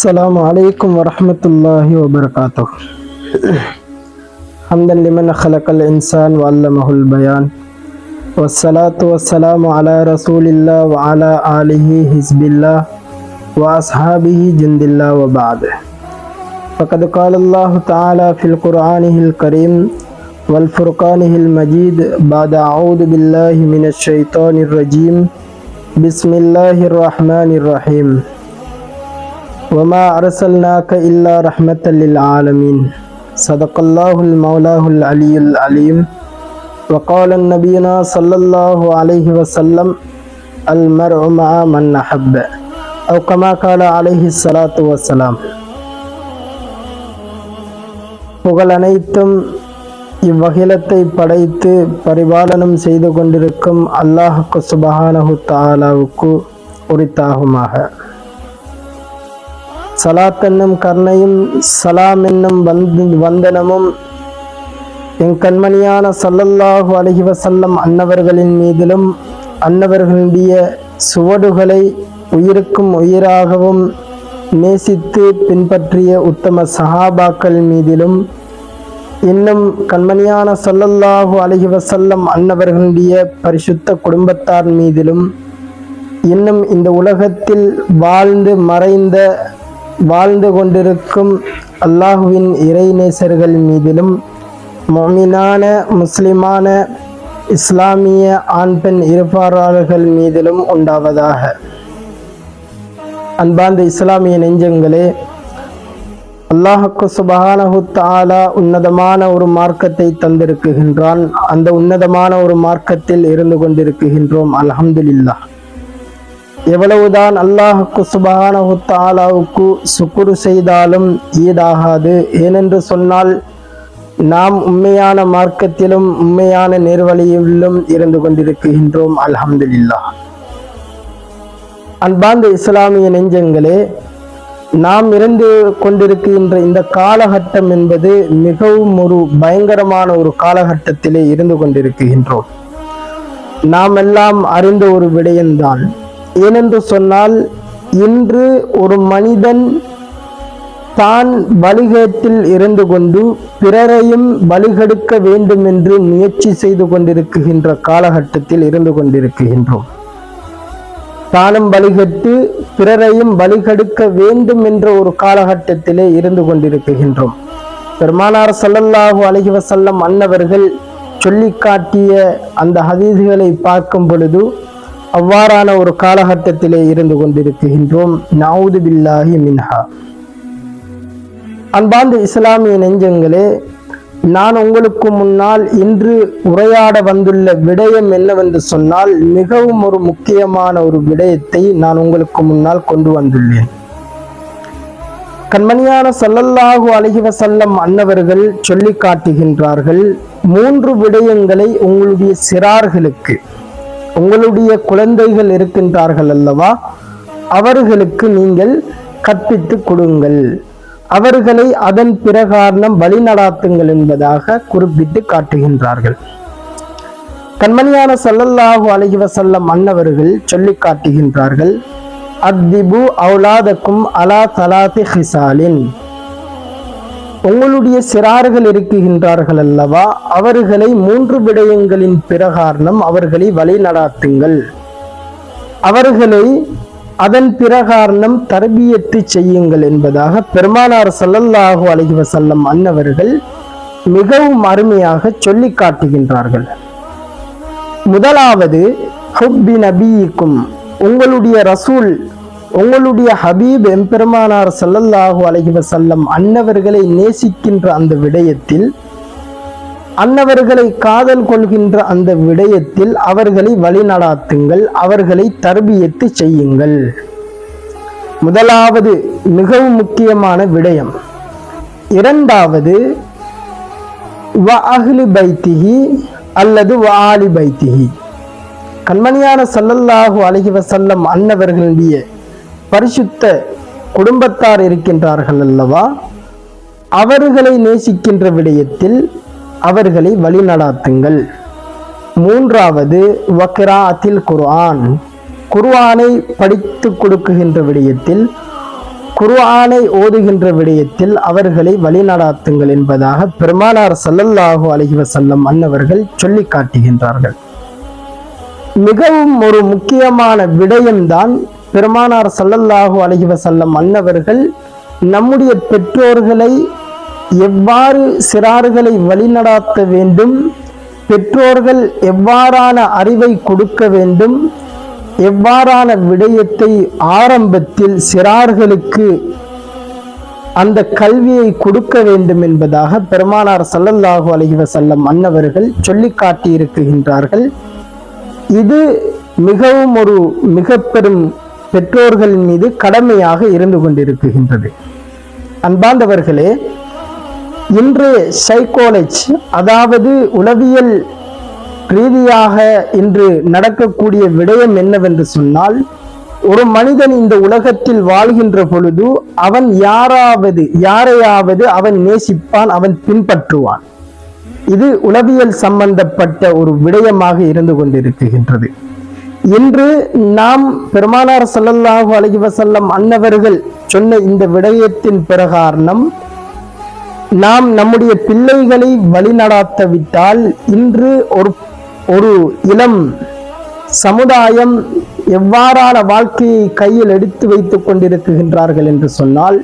السلام عليكم ورحمة الله وبركاته. حمدا لمن خلق الإنسان وعلمه البيان. والصلاة والسلام على رسول الله وعلى آله حزب الله وأصحابه جند الله وبعد فقد قال الله تعالى في القرآن الكريم والفرقانه المجيد بعد أعوذ بالله من الشيطان الرجيم. بسم الله الرحمن الرحيم. وما أرسلناك إلا رحمة للعالمين صدق الله المولاه العلي العليم وقال النبينا صلى الله عليه وسلم المرء مع من أحب أو كما قال عليه الصلاة والسلام புகழ் அனைத்தும் இவ்வகிலத்தை படைத்து பரிபாலனம் செய்து கொண்டிருக்கும் அல்லாஹுக்கு சுபஹானஹு தாலாவுக்கு உரித்தாகுமாக சலாத் என்னும் கருணையும் சலாம் என்னும் வந்து வந்தனமும் என் கண்மணியான சல்லல்லாஹு அழகிவ செல்லம் அன்னவர்களின் மீதிலும் அன்னவர்களுடைய சுவடுகளை உயிருக்கும் உயிராகவும் நேசித்து பின்பற்றிய உத்தம சஹாபாக்கள் மீதிலும் இன்னும் கண்மணியான சொல்லல்லாஹு அலைஹி செல்லம் அன்னவர்களுடைய பரிசுத்த குடும்பத்தார் மீதிலும் இன்னும் இந்த உலகத்தில் வாழ்ந்து மறைந்த வாழ்ந்து கொண்டிருக்கும் அல்லாஹுவின் இறைநேசர்கள் மீதிலும் மொமினான முஸ்லிமான இஸ்லாமிய ஆண் பெண் இருப்பாளர்கள் மீதிலும் உண்டாவதாக. அன்பார்ந்த இஸ்லாமிய நெஞ்சங்களே அல்லாஹுக்கு சுபஹானஹு தாலா உன்னதமான ஒரு மார்க்கத்தை தந்திருக்குகின்றான். அந்த உன்னதமான ஒரு மார்க்கத்தில் இருந்து கொண்டிருக்குகின்றோம். அல்ஹம்துலில்லாஹ். எவ்வளவுதான் அல்லாஹுக்கு சுபஹானஹு தாலாவுக்கு சுக்குரு செய்தாலும் ஈடாகாது. ஏனென்று சொன்னால் நாம் உண்மையான மார்க்கத்திலும் உண்மையான நேர்வழியிலும் இருந்து கொண்டிருக்கின்றோம். அல்ஹம்துல்லா அன்பார்ந்த இஸ்லாமிய நெஞ்சங்களே நாம் இருந்து கொண்டிருக்கின்ற இந்த காலகட்டம் என்பது மிகவும் ஒரு பயங்கரமான ஒரு காலகட்டத்திலே இருந்து கொண்டிருக்கின்றோம். நாம் எல்லாம் அறிந்த ஒரு விடயம்தான். ஏனென்று சொன்னால் இன்று ஒரு மனிதன் தான் வழிகேட்டில் இருந்து கொண்டு பிறரையும் வழிகெடுக்க வேண்டும் என்று முயற்சி செய்து கொண்டிருக்கின்ற காலகட்டத்தில் இருந்து கொண்டிருக்கின்றோம். தானும் வழிகட்டு பிறரையும் வழிகெடுக்க வேண்டும் என்ற ஒரு காலகட்டத்திலே இருந்து கொண்டிருக்கின்றோம். பெருமானார் சல்லல்லாஹு அலைஹி வஸல்லம் அன்னவர்கள் சொல்லி காட்டிய அந்த ஹதீதுகளை பார்க்கும் பொழுது அவ்வாறான ஒரு காலகட்டத்திலே இருந்து கொண்டிருக்கின்றோம். நவுது பில்லாஹி மின்ஹா. அன்பார்ந்த இஸ்லாமிய நெஞ்சங்களே நான் உங்களுக்கு முன்னால் இன்று உரையாட வந்துள்ள விடயம் என்னவென்று சொன்னால் மிகவும் ஒரு முக்கியமான ஒரு விடயத்தை நான் உங்களுக்கு முன்னால் கொண்டு வந்துள்ளேன். கண்மணியான சல்லல்லாஹு அழகிவ செல்லம் அன்னவர்கள் சொல்லி காட்டுகின்றார்கள் மூன்று விடயங்களை உங்களுடைய சிறார்களுக்கு உங்களுடைய குழந்தைகள் இருக்கின்றார்கள் அல்லவா? அவர்களுக்கு நீங்கள் கற்பித்து கொடுங்கள். அவர்களை அதன் பிரகாரணம் வழிநடாத்துங்கள் என்பதாக குறிப்பிட்டு காட்டுகின்றார்கள். கண்மணியான சல்லல்லாஹு அலைஹி வஸல்லம் அன்னவர்கள் சொல்லி காட்டுகின்றார்கள் அத்திபு அவுலாதக்கும் அலா தலாதி ஹிசாலின். உங்களுடைய சிறார்கள் இருக்குகின்றார்கள் அல்லவா அவர்களை மூன்று விடயங்களின் பிரகாரம் அவர்களை வழிநடாத்துங்கள். அவர்களை அதன் பிரகாரணம் தர்பியத்து செய்யுங்கள் என்பதாக பெருமானார் சல்லல்லாஹு அலஹி வசல்லம் அன்னவர்கள் மிகவும் அருமையாக சொல்லி காட்டுகின்றார்கள். முதலாவது ஹுப்பி நபியிக்கும் உங்களுடைய ரசூல் உங்களுடைய ஹபீப் எம்பெருமானார் சல்லல்லாஹு அலஹி வசல்லம் அன்னவர்களை நேசிக்கின்ற அந்த விடயத்தில் அன்னவர்களை காதல் கொள்கின்ற அந்த விடயத்தில் அவர்களை வழிநடாத்துங்கள் அவர்களை தர்பியத்து செய்யுங்கள். முதலாவது மிகவும் முக்கியமான விடயம். இரண்டாவது வ அஹ்லி அல்லது வாலி பைத்திகி கண்மணியான சல்லல்லாஹு அலஹி வசல்லம் அன்னவர்களுடைய பரிசுத்த குடும்பத்தார் இருக்கின்றார்கள் அல்லவா? அவர்களை நேசிக்கின்ற விடயத்தில் அவர்களை வழிநடாத்துங்கள். மூன்றாவது வக்ராத்தில் குர்ஆன். குர்ஆனை படித்து கொடுக்குகின்ற விடயத்தில் குர்ஆனை ஓதுகின்ற விடயத்தில் அவர்களை வழிநடாத்துங்கள் என்பதாக பெருமானார் சல்லல்லாஹு அலைஹி அன்னவர்கள் சொல்லி காட்டுகின்றார்கள் மிகவும் ஒரு முக்கியமான விடயம்தான் பெருமானார் சல்லல்லாஹு அலைஹி செல்லம் மன்னவர்கள் நம்முடைய பெற்றோர்களை எவ்வாறு சிறார்களை வழிநடாத்த வேண்டும் பெற்றோர்கள் எவ்வாறான அறிவை கொடுக்க வேண்டும் எவ்வாறான விடயத்தை ஆரம்பத்தில் சிறார்களுக்கு அந்த கல்வியை கொடுக்க வேண்டும் என்பதாக பெருமானார் சல்லல்லாஹு அலைஹி செல்லம் அன்னவர்கள் சொல்லி காட்டியிருக்கின்றார்கள். இது மிகவும் ஒரு மிக பெரும் பெற்றோர்களின் மீது கடமையாக இருந்து கொண்டிருக்கின்றது. அன்பாந்தவர்களே இன்று சைக்காலஜி அதாவது உளவியல் ரீதியாக இன்று நடக்கக்கூடிய விடயம் என்னவென்று சொன்னால் ஒரு மனிதன் இந்த உலகத்தில் வாழ்கின்ற பொழுது அவன் யாராவது யாரையாவது அவன் நேசிப்பான் அவன் பின்பற்றுவான். இது உளவியல் சம்பந்தப்பட்ட ஒரு விடயமாக இருந்து கொண்டிருக்கின்றது. இன்று நாம் பெருமானார் சல்லல்லாஹு அலஹி வசல்லம் அன்னவர்கள் சொன்ன இந்த விடயத்தின் பிரகாரணம் நாம் நம்முடைய பிள்ளைகளை வழிநடாத்தவிட்டால் இன்று ஒரு ஒரு இளம் சமுதாயம் எவ்வாறான வாழ்க்கையை கையில் எடுத்து வைத்துக் கொண்டிருக்கின்றார்கள் என்று சொன்னால்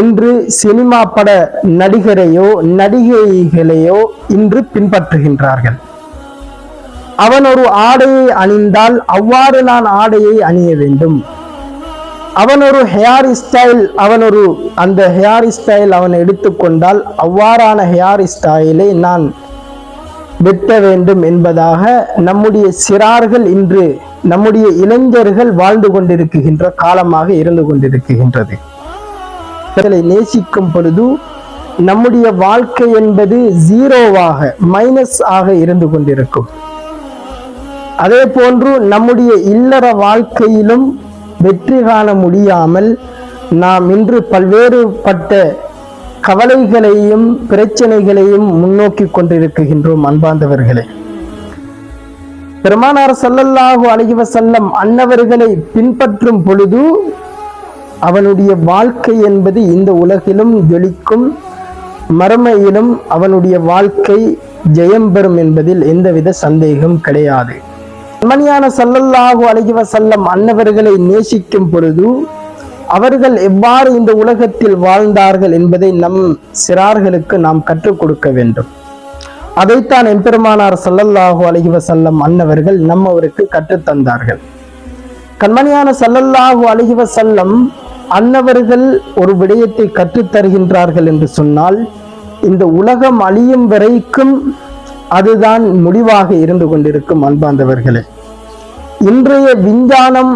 இன்று சினிமா பட நடிகரையோ நடிகைகளையோ இன்று பின்பற்றுகின்றார்கள். அவன் ஒரு ஆடையை அணிந்தால் அவ்வாறு நான் ஆடையை அணிய வேண்டும். அவன் ஒரு ஹேர் ஸ்டைல் அவன் ஒரு அந்த ஹேர் ஸ்டைல் அவன் எடுத்துக்கொண்டால் அவ்வாறான ஹேர் ஸ்டைலை நான் வெட்ட வேண்டும் என்பதாக நம்முடைய சிறார்கள் இன்று நம்முடைய இளைஞர்கள் வாழ்ந்து கொண்டிருக்கின்ற காலமாக இருந்து கொண்டிருக்கின்றது. இவர்களை நேசிக்கும் பொழுது நம்முடைய வாழ்க்கை என்பது ஜீரோவாக மைனஸ் ஆக இருந்து கொண்டிருக்கும். அதே போன்று நம்முடைய இல்லற வாழ்க்கையிலும் வெற்றி காண முடியாமல் நாம் இன்று பல்வேறுபட்ட கவலைகளையும் பிரச்சனைகளையும் முன்னோக்கி கொண்டிருக்கின்றோம் அன்பாந்தவர்களே பெருமானார் சல்லல்லாஹு அழகிவ செல்லம் அன்னவர்களை பின்பற்றும் பொழுது அவனுடைய வாழ்க்கை என்பது இந்த உலகிலும் ஜொலிக்கும் மறுமையிலும் அவனுடைய வாழ்க்கை ஜெயம் பெறும் என்பதில் எந்தவித சந்தேகம் கிடையாது. மணியான சல்லல்லாஹு அழகிவ செல்லம் அன்னவர்களை நேசிக்கும் பொழுது அவர்கள் எவ்வாறு இந்த உலகத்தில் வாழ்ந்தார்கள் என்பதை நம் சிறார்களுக்கு நாம் கற்றுக் கொடுக்க வேண்டும். அதைத்தான் எம்பெருமானார் சல்லல்லாஹு அழகிவ செல்லம் அன்னவர்கள் நம்மவருக்கு கற்றுத் தந்தார்கள். கண்மணியான சல்லல்லாஹு அழகிவ செல்லம் அன்னவர்கள் ஒரு விடயத்தை கற்றுத் தருகின்றார்கள் என்று சொன்னால் இந்த உலகம் அழியும் வரைக்கும் அதுதான் முடிவாக இருந்து கொண்டிருக்கும் அன்பாந்தவர்களே இன்றைய விஞ்ஞானம்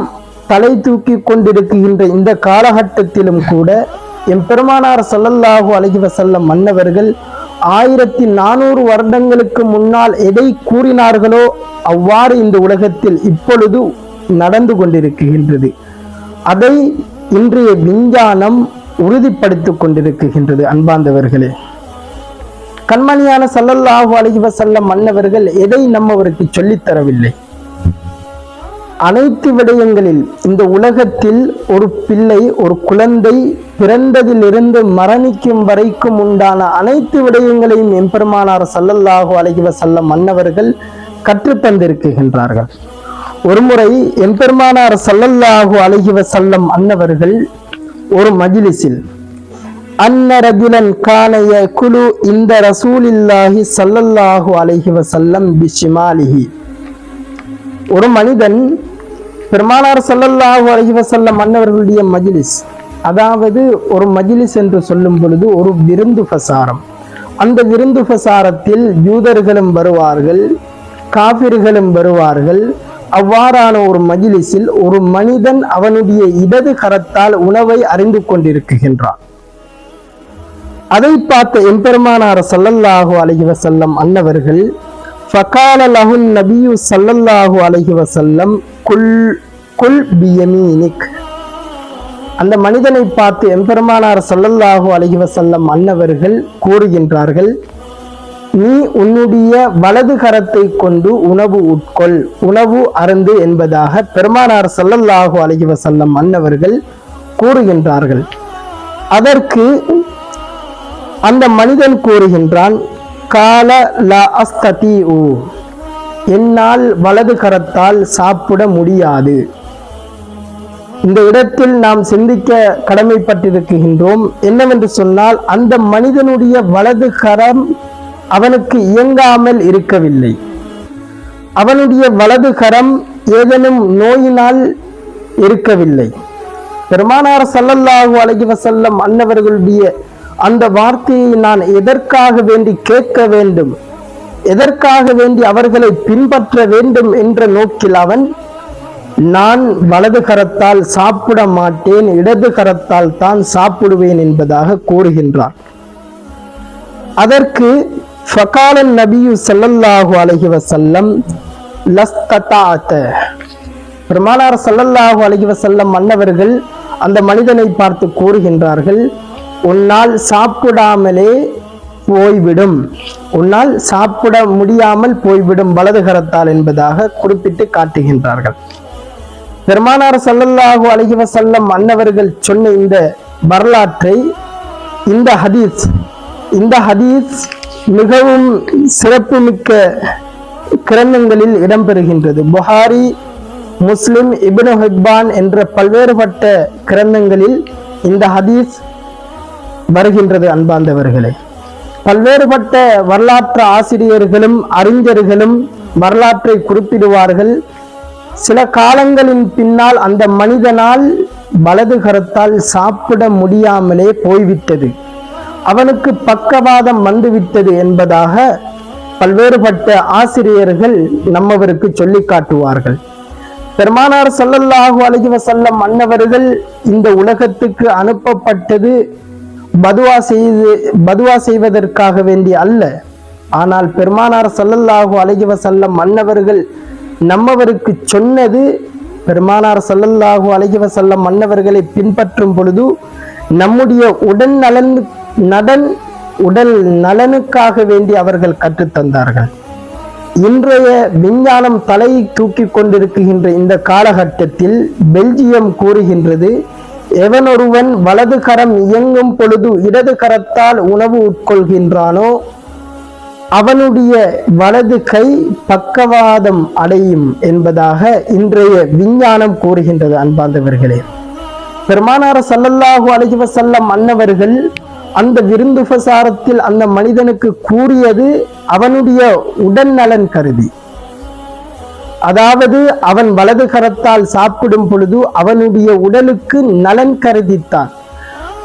தலை தூக்கி கொண்டிருக்கின்ற இந்த காலகட்டத்திலும் கூட எம் பெருமானார் ஸல்லல்லாஹு அழகிவ வஸல்லம் மன்னவர்கள் ஆயிரத்தி நானூறு வருடங்களுக்கு முன்னால் எதை கூறினார்களோ அவ்வாறு இந்த உலகத்தில் இப்பொழுது நடந்து கொண்டிருக்கின்றது. அதை இன்றைய விஞ்ஞானம் உறுதிப்படுத்திக் கொண்டிருக்கின்றது அன்பாந்தவர்களே கண்மணியான சல்லல்லாஹு அலைஹி செல்லம் மன்னவர்கள் எதை நம்மவருக்கு சொல்லித் தரவில்லை? அனைத்து விடயங்களில் இந்த உலகத்தில் ஒரு பிள்ளை ஒரு குழந்தை பிறந்ததிலிருந்து மரணிக்கும் வரைக்கும் உண்டான அனைத்து விடயங்களையும் எம்பெருமானார் சல்லல்லாஹு அலைஹி செல்ல மன்னவர்கள் கற்றுத்தந்திருக்கின்றார்கள் ஒருமுறை எம்பெருமானார் சல்லல்லாஹு அலைஹி செல்லம் அன்னவர்கள் ஒரு மஜ்லிஸில் அன்ன ரஜுலன் கானைய குழு இந்த ரசூலில்லாஹி சல்லல்லாஹு அலைஹி வஸல்லம் பிஷிமாலிஹி ஒரு மனிதன் பெருமானார் சல்லல்லாஹு அலைஹி வஸல்லம் மன்னவர்களுடைய மஜிலிஸ் அதாவது ஒரு மஜிலிஸ் என்று சொல்லும் பொழுது ஒரு விருந்து பிரசாரம் அந்த விருந்து பிரசாரத்தில் யூதர்களும் வருவார்கள் காபிர்களும் வருவார்கள். அவ்வாறான ஒரு மஜிலிஸில் ஒரு மனிதன் அவனுடைய இடது கரத்தால் உணவை அறிந்து கொண்டிருக்கின்றான். அதை பார்த்த எம்பெருமானார் சல்லல்லாஹு அலஹி வசல்லம் அன்னவர்கள் ஃபகால லஹுன் நபியு சல்லல்லாஹு அலஹி வசல்லம் குல் குல் பியமீனிக். அந்த மனிதனை பார்த்து எம்பெருமானார் சல்லல்லாஹு அலஹி வசல்லம் அன்னவர்கள் கூறுகின்றார்கள் நீ உன்னுடைய வலது கரத்தை கொண்டு உணவு உட்கொள் உணவு அருந்து என்பதாக பெருமானார் சல்லல்லாஹு அலஹி வசல்லம் அன்னவர்கள் கூறுகின்றார்கள். அதற்கு அந்த மனிதன் கூறுகின்றான் கால ல அஸ்ததி என்னால் வலது கரத்தால் சாப்பிட முடியாது. இந்த இடத்தில் நாம் சிந்திக்க கடமைப்பட்டிருக்கின்றோம். என்னவென்று சொன்னால் அந்த மனிதனுடைய வலது கரம் அவனுக்கு இயங்காமல் இருக்கவில்லை. அவனுடைய வலது கரம் ஏதேனும் நோயினால் இருக்கவில்லை. பெருமானார் சல்லல்லாஹு அழகி வசல்லம் அன்னவர்களுடைய அந்த வார்த்தையை நான் எதற்காக வேண்டி கேட்க வேண்டும்? எதற்காக வேண்டி அவர்களை பின்பற்ற வேண்டும் என்ற நோக்கில் அவன் நான் வலது கரத்தால் சாப்பிட மாட்டேன் இடது கரத்தால் தான் சாப்பிடுவேன் என்பதாக கூறுகின்றான். அதற்கு ஃபகாலன் நபியு செல்லல்லாஹு அலைஹி செல்லம் லஸ்ததாத பெருமானார் செல்லல்லாஹு அலைஹி செல்லம் மன்னவர்கள் அந்த மனிதனை பார்த்து கூறுகின்றார்கள் உன்னால் சாப்பிடாமலே போய்விடும். உன்னால் சாப்பிட முடியாமல் போய்விடும் வலது கரத்தால் என்பதாக குறிப்பிட்டு காட்டுகின்றார்கள். பெருமானார் சல்லல்லாஹு அழகி வசல்லம் மன்னவர்கள் சொன்ன இந்த வரலாற்றை இந்த ஹதீஸ் இந்த ஹதீஸ் மிகவும் சிறப்புமிக்க கிரந்தங்களில் இடம்பெறுகின்றது. புகாரி முஸ்லிம் இபின் ஹிப்பான் என்ற பல்வேறுபட்ட கிரந்தங்களில் இந்த ஹதீஸ் வருகின்றது அன்பாந்தவர்களே பல்வேறுபட்ட வரலாற்று ஆசிரியர்களும் அறிஞர்களும் வரலாற்றை குறிப்பிடுவார்கள். சில காலங்களின் பின்னால் அந்த மனிதனால் வலது கரத்தால் சாப்பிட முடியாமலே போய்விட்டது. அவனுக்கு பக்கவாதம் வந்துவிட்டது என்பதாக பல்வேறுபட்ட ஆசிரியர்கள் நம்மவருக்கு சொல்லி காட்டுவார்கள். பெருமானார் ஸல்லல்லாஹு அலைஹி வஸல்லம் மன்னவர்கள் இந்த உலகத்துக்கு அனுப்பப்பட்டது பதுவா செய்து பதுவா செய்வதற்காக வேண்டி அல்ல. ஆனால் பெருமானார் சல்லல்லாஹு அலைஹி வசல்லம் மன்னவர்கள் நம்மவருக்கு சொன்னது பெருமானார் சல்லல்லாஹு அலைஹி வசல்லம் மன்னவர்களை பின்பற்றும் பொழுது நம்முடைய உடல் நலன் நடன் உடல் நலனுக்காக வேண்டி அவர்கள் கற்றுத்தந்தார்கள். இன்றைய விஞ்ஞானம் தலை தூக்கி கொண்டிருக்கின்ற இந்த காலகட்டத்தில் பெல்ஜியம் கூறுகின்றது எவனொருவன் வலது கரம் இயங்கும் பொழுது இடது கரத்தால் உணவு உட்கொள்கின்றானோ அவனுடைய வலது கை பக்கவாதம் அடையும் என்பதாக இன்றைய விஞ்ஞானம் கூறுகின்றது அன்பாந்தவர்களே பெருமானார சல்லல்லாஹு அலைஹி செல்லம் அன்னவர்கள் அந்த விருந்து பிரசாரத்தில் அந்த மனிதனுக்கு கூறியது அவனுடைய உடல் நலன் கருதி. அதாவது அவன் வலது கரத்தால் சாப்பிடும் பொழுது அவனுடைய உடலுக்கு நலன் கருதித்தான்.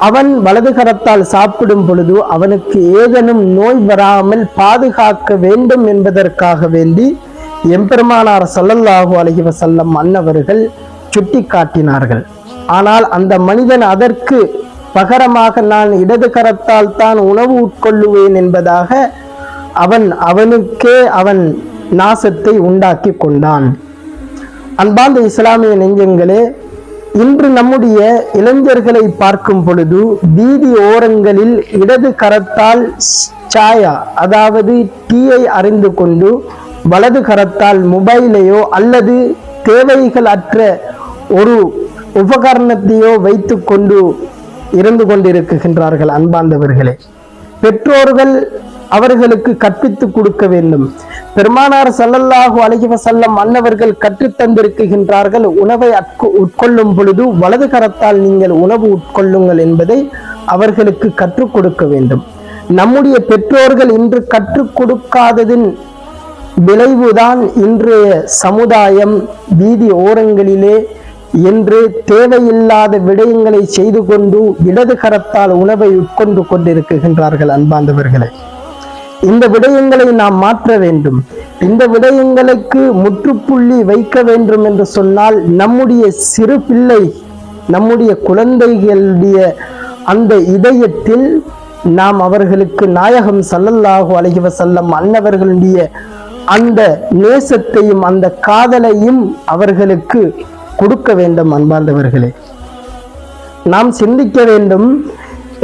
அவன் வலது கரத்தால் சாப்பிடும் பொழுது அவனுக்கு ஏதேனும் நோய் வராமல் பாதுகாக்க வேண்டும் என்பதற்காக வேண்டி எம்பெருமானார் சல்லல்லாஹு அலஹி வசல்லம் அன்னவர்கள் சுட்டி காட்டினார்கள். ஆனால் அந்த மனிதன் அதற்கு பகரமாக நான் இடது கரத்தால் தான் உணவு உட்கொள்ளுவேன் என்பதாக அவன் அவனுக்கே அவன் நாசத்தை உண்டாக்கி கொண்டான். அன்பார்ந்த இஸ்லாமிய நெஞ்சங்களே இன்று நம்முடைய இளைஞர்களை பார்க்கும் பொழுது வீதி ஓரங்களில் இடது கரத்தால் சாயா அதாவது டீயை அறிந்து கொண்டு வலது கரத்தால் மொபைலையோ அல்லது தேவைகள் அற்ற ஒரு உபகரணத்தையோ வைத்து கொண்டு இருந்து கொண்டிருக்கின்றார்கள் அன்பார்ந்தவர்களே. பெற்றோர்கள் அவர்களுக்கு கற்பித்து கொடுக்க வேண்டும். பெருமானார் சல்லல்லாஹு அலைஹி வஸல்லம் அன்னவர்கள் கற்றுத் தந்திருக்கின்றார்கள். உணவை உட்கொள்ளும் பொழுது வலது கரத்தால் நீங்கள் உணவு உட்கொள்ளுங்கள் என்பதை அவர்களுக்கு கற்றுக் கொடுக்க வேண்டும். நம்முடைய பெற்றோர்கள் இன்று கற்றுக் கொடுக்காததின் விளைவுதான் இன்றைய சமுதாயம் வீதி ஓரங்களிலே என்று தேவையில்லாத விடயங்களை செய்து கொண்டு இடது கரத்தால் உணவை உட்கொண்டு கொண்டிருக்கின்றார்கள் அன்பாந்தவர்களை இந்த விடயங்களை நாம் மாற்ற வேண்டும். இந்த விடயங்களுக்கு முற்றுப்புள்ளி வைக்க வேண்டும் என்று சொன்னால் நம்முடைய சிறு பிள்ளை நம்முடைய குழந்தைகளுடைய அந்த இதயத்தில் நாம் அவர்களுக்கு நாயகம் ஸல்லல்லாஹு அழகிவ செல்லம் அன்னவர்களுடைய அந்த நேசத்தையும் அந்த காதலையும் அவர்களுக்கு கொடுக்க வேண்டும் அன்பார்ந்தவர்களே. நாம் சிந்திக்க வேண்டும்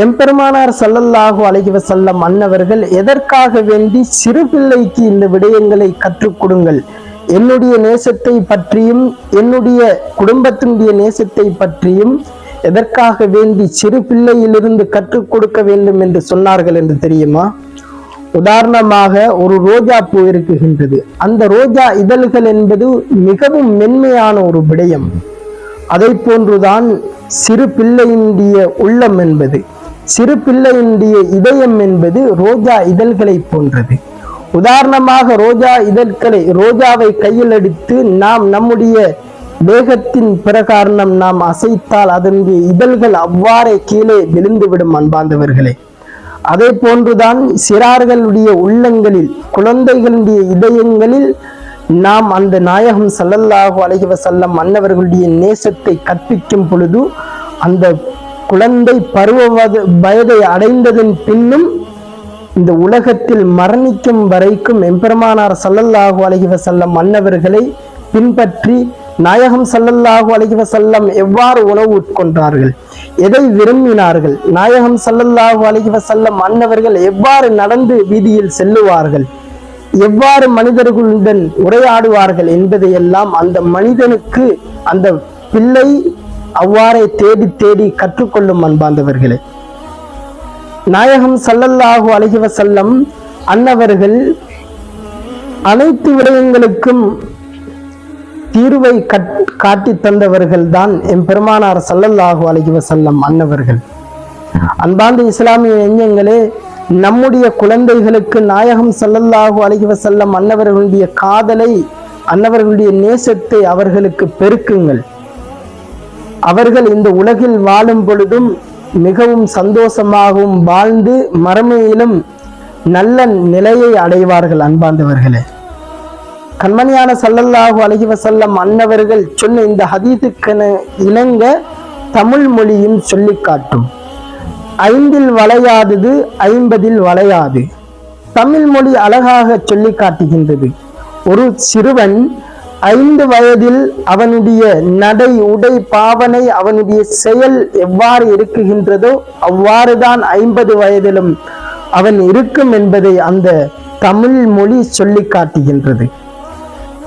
எம்பெருமானார் ஸல்லல்லாஹு அழகிவ செல்லம் அன்னவர்கள் எதற்காக வேண்டி சிறு பிள்ளைக்கு இந்த விடயங்களை கற்றுக் கொடுங்கள்? என்னுடைய நேசத்தை பற்றியும் என்னுடைய குடும்பத்தினுடைய நேசத்தை பற்றியும் எதற்காக வேண்டி சிறு பிள்ளையிலிருந்து கற்றுக் கொடுக்க வேண்டும் என்று சொன்னார்கள் என்று தெரியுமா? உதாரணமாக ஒரு ரோஜா பூ இருக்குகின்றது. அந்த ரோஜா இதழ்கள் என்பது மிகவும் மென்மையான ஒரு விடயம். அதை போன்றுதான் சிறு பிள்ளையினுடைய உள்ளம் என்பது. சிறு பிள்ளையினுடைய இதயம் என்பது ரோஜா இதழ்களை போன்றது. உதாரணமாக ரோஜா இதழ்களை ரோஜாவை கையில் எடுத்து நாம் நம்முடைய வேகத்தின் பிரகாரணம் நாம் அசைத்தால் அதனுடைய இதழ்கள் அவ்வாறே கீழே விழுந்துவிடும் அன்பாந்தவர்களே அதே போன்றுதான் சிறார்களுடைய உள்ளங்களில் குழந்தைகளுடைய இதயங்களில் நாம் அந்த நாயகம் சல்லல்லாஹு அலைஹி வஸல்லம் மன்னவர்களுடைய நேசத்தை கற்பிக்கும் பொழுது அந்த குழந்தை பருவ வயதை அடைந்ததன் பின்னும் இந்த உலகத்தில் மரணிக்கும் வரைக்கும் எம்பெருமானார் சல்லல்லாஹு அலைஹி வஸல்லம் மன்னவர்களை பின்பற்றி நாயகம் சல்லல்லாஹு அலைஹி வஸல்லம் எவ்வாறு உணவு உட்கொண்டார்கள்? எதை விரும்பினார்கள்? நாயகம் சல்லல்லாஹு அலைஹி வஸல்லம் மன்னவர்கள் எவ்வாறு நடந்து வீதியில் செல்லுவார்கள்? எவ்வாறு மனிதர்களுடன் உரையாடுவார்கள் என்பதையெல்லாம் அந்த மனிதனுக்கு அந்த பிள்ளை அவ்வாறே தேடி தேடி கற்றுக்கொள்ளும் அன்பாந்தவர்களே. நாயகம் சல்லல்லாஹு அழகிவ செல்லம் அன்னவர்கள் அனைத்து விடயங்களுக்கும் தீர்வை கட்- தந்தவர்கள் தான் என் பெருமானார் ஸல்லல்லாஹு அலைஹி வஸல்லம் அன்னவர்கள். அன்பாந்த இஸ்லாமிய எஞ்சங்களே நம்முடைய குழந்தைகளுக்கு நாயகம் சல்லல்லாஹு அழகிவ செல்லம் அன்னவர்களுடைய காதலை அன்னவர்களுடைய நேசத்தை அவர்களுக்கு பெருக்குங்கள். அவர்கள் இந்த உலகில் வாழும் பொழுதும் மிகவும் சந்தோஷமாகவும் வாழ்ந்து மறுமையிலும் நல்ல நிலையை அடைவார்கள் அன்பார்ந்தவர்களே. கண்மணியான சல்லல்லாஹு அலைஹி வசல்லம் அன்னவர்கள் சொன்ன இந்த ஹதீத்துக்கென இணங்க தமிழ் மொழியும் சொல்லிக் காட்டும். ஐந்தில் வளையாதது ஐம்பதில் வளையாது. தமிழ் மொழி அழகாக சொல்லி காட்டுகின்றது. ஒரு சிறுவன் ஐந்து வயதில் அவனுடைய நடை உடை பாவனை அவனுடைய செயல் எவ்வாறு இருக்குகின்றதோ அவ்வாறுதான் ஐம்பது வயதிலும் அவன் இருக்கும் என்பதை அந்த தமிழ் மொழி சொல்லி காட்டுகின்றது.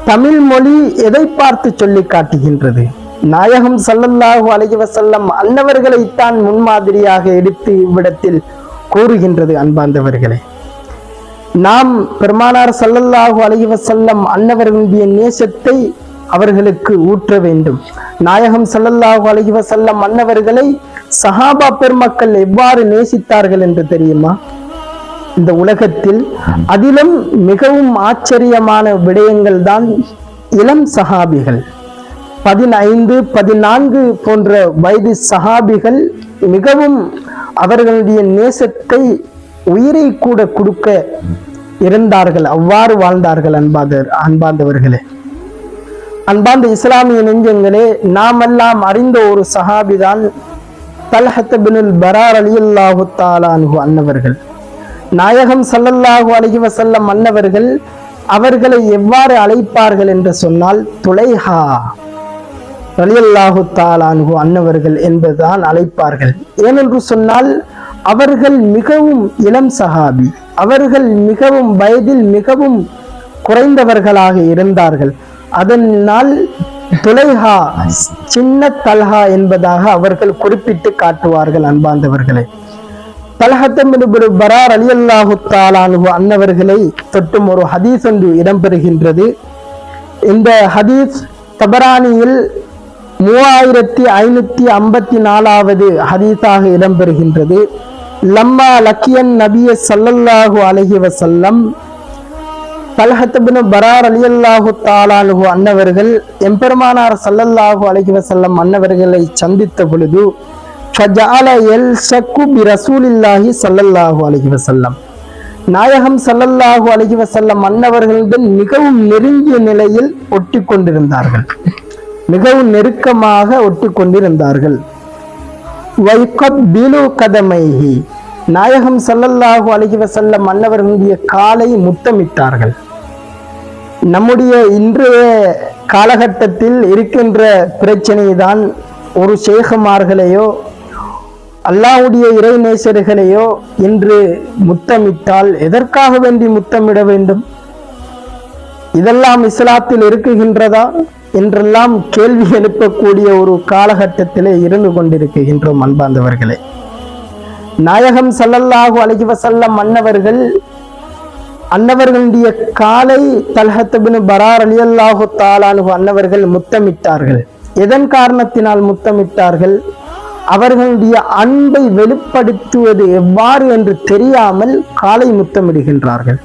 தமிழ் மொழி எதை பார்த்து சொல்லி காட்டுகின்றது? நாயகம் சல்லல்லாஹு அலைஹி வஸல்லம் அன்னவர்களைத்தான் முன்மாதிரியாக எடுத்து இவ்விடத்தில் கூறுகின்றது அன்பாந்தவர்களே நாம் பெருமானார் சல்லல்லாஹு அலைஹி வஸல்லம் அன்னவர்களுடைய நேசத்தை அவர்களுக்கு ஊற்ற வேண்டும். நாயகம் சல்லல்லாஹு அலைஹி வஸல்லம் அன்னவர்களை சஹாபா பெருமக்கள் எவ்வாறு நேசித்தார்கள் என்று தெரியுமா? இந்த உலகத்தில் அதிலும் மிகவும் ஆச்சரியமான விடயங்கள் தான் இளம் சஹாபிகள். பதினைந்து பதினான்கு போன்ற வயது சஹாபிகள் மிகவும் அவர்களுடைய நேசத்தை உயிரை கூட கொடுக்க இருந்தார்கள் அவ்வாறு வாழ்ந்தார்கள் அன்பாத அன்பாந்தவர்களே அன்பாந்த இஸ்லாமிய நெஞ்சங்களே நாமெல்லாம் அறிந்த ஒரு சஹாபிதான் தல்ஹத் பினுல் பரார் அலியல்லாஹு தாலான்ஹு அன்னவர்கள். நாயகம் சல்லல்லாஹு அலஹி வசல்லம் அன்னவர்கள் அவர்களை எவ்வாறு அழைப்பார்கள் என்று சொன்னால் துலைஹா ரலியல்லாஹு தாலானு அன்னவர்கள் என்பதுதான் அழைப்பார்கள். ஏனென்று சொன்னால் அவர்கள் மிகவும் இளம் சஹாபி. அவர்கள் மிகவும் வயதில் மிகவும் குறைந்தவர்களாக இருந்தார்கள். அதனால் துலைஹா சின்ன தல்ஹா என்பதாக அவர்கள் குறிப்பிட்டு காட்டுவார்கள் அன்பாந்தவர்களை தலஹத்தமிடு பரார் அலி அல்லாஹு தாலானு அன்னவர்களை தொட்டும் ஒரு ஹதீஸ் ஒன்று இடம்பெறுகின்றது. இந்த ஹதீஸ் தபரானியில் மூவாயிரத்தி ஐநூத்தி ஐம்பத்தி நாலாவது ஹதீஸாக இடம்பெறுகின்றது. லம்மா லக்கியன் நபிய சல்லல்லாஹு அலஹி வசல்லம் தல்ஹத்துபின் பரார் அலி அல்லாஹு தாலானுகு அன்னவர்கள் எம்பெருமானார் சல்லல்லாஹு அலஹி வசல்லம் அன்னவர்களை சந்தித்த பொழுது ஃபஜஅல யல்ஷக்கு பி ரசூலில்லாஹி சல்லல்லாஹு அலஹி வசல்லம் நாயகம் சல்லல்லாஹு அலஹி வசல்லம் அன்னவர்களுடன் மிகவும் நெருங்கிய நிலையில் ஒட்டி கொண்டிருந்தார்கள் மிகவும் நெருக்கமாக ஒட்டி கொண்டிருந்தார்கள் வைகப்பிலு கதமைஹி. நாயகம் சல்லல்லாஹு அலைஹி வஸல்லம் அன்னவர்களுடைய காலை முத்தமிட்டார்கள். நம்முடைய இன்றைய காலகட்டத்தில் இருக்கின்ற பிரச்சனை தான் ஒரு சேகமார்களையோ அல்லாவுடைய இறை நேசர்களையோ இன்று முத்தமிட்டால் எதற்காக வேண்டி முத்தமிட வேண்டும்? இதெல்லாம் இஸ்லாத்தில் இருக்குகின்றதா? என்றெல்லாம் கேள்வி எழுப்பக்கூடிய ஒரு காலகட்டத்திலே இருந்து கொண்டிருக்கின்றோம் அன்பாந்தவர்களே நாயகம் சல்லல்லாஹு அலைஹி வஸல்லம் மன்னவர்கள் அன்னவர்களுடைய காலை தல்ஹத்துபின் பரார் அலியல்லாஹு தாலானு அன்னவர்கள் முத்தமிட்டார்கள். எதன் காரணத்தினால் முத்தமிட்டார்கள்? அவர்களுடைய அன்பை வெளிப்படுத்துவது எவ்வாறு என்று தெரியாமல் காலை முத்தமிடுகின்றார்கள்.